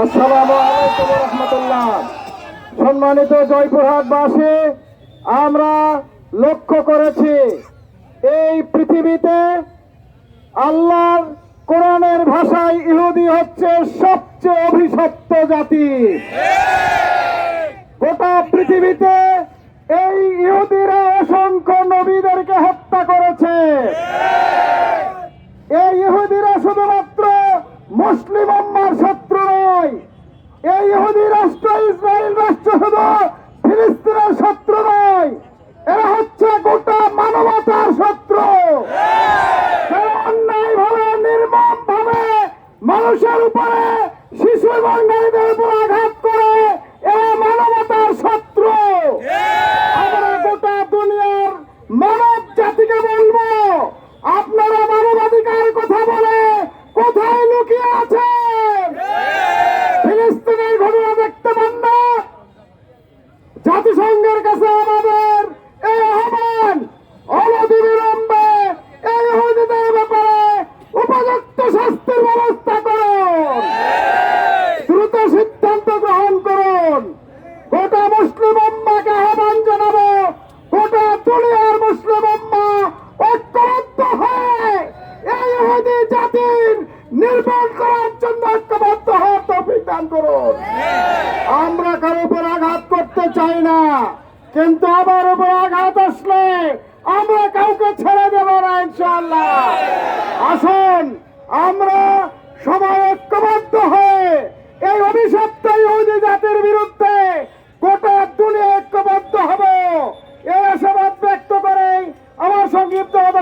আসসালামু আলাইকুম রহমতুল্লাহ। সম্মানিত জয়পুরহাটবাসী, আমরা লক্ষ্য করেছি, এই পৃথিবীতে আল্লাহর কোরআনের ভাষায় ইহুদি হচ্ছে সবচেয়ে অভিশপ্ত জাতি। গোটা পৃথিবীতে এই ইহুদিরা অসংখ্য নবীদেরকে হত্যা করেছে। এই ইহুদিরা শুধুমাত্র মুসলিম উম্মার শত্রু নয় এই ইহুদি রাষ্ট্র ইসরায়েল রাষ্ট্র শুধু ফিলিস্তিনের শত্রু নয় এরা হচ্ছে গোটা মানবতার শত্রু অন্যায় ভাবে, নির্মম ভাবে মানুষের উপরে শিশু এবং নারীদের উপর আঘাত করে এরা মানবতার শত্রু। আমরা গোটা দুনিয়ার মানব জাতিকে বলব, আপনারা মানবাধিকার কথা বলে কোথায় লুকিয়ে আছেন? শাস্তির ব্যবস্থা করুন। দ্রুত সিদ্ধান্ত গ্রহণ করুন। গোটা মুসলিম উম্মাকে আহ্বান জানাব, গোটা দুনিয়ার মুসলিম উম্মা ঐক্যবদ্ধ হয়ে এই ইহুদি জাতির নির্মূল করার জন্য ঐক্যবদ্ধ হওয়ার তৌফিক দান করুন। আমরা কারও উপর আঘাত করতে চাই না, কিন্তু আমার উপর আঘাত আসলে আমরা কাউকে ছেড়ে দেব না, ইনশাআল্লাহ। আসুন আমরা সবাই ঐক্যবদ্ধ হয়ে এই অভিশপ্ত ইহুদি জাতির বিরুদ্ধে গোটা দুনিয়া ঐক্যবদ্ধ হব এই আশাবাদ ব্যক্ত করে আমার সংক্ষিপ্ত কথা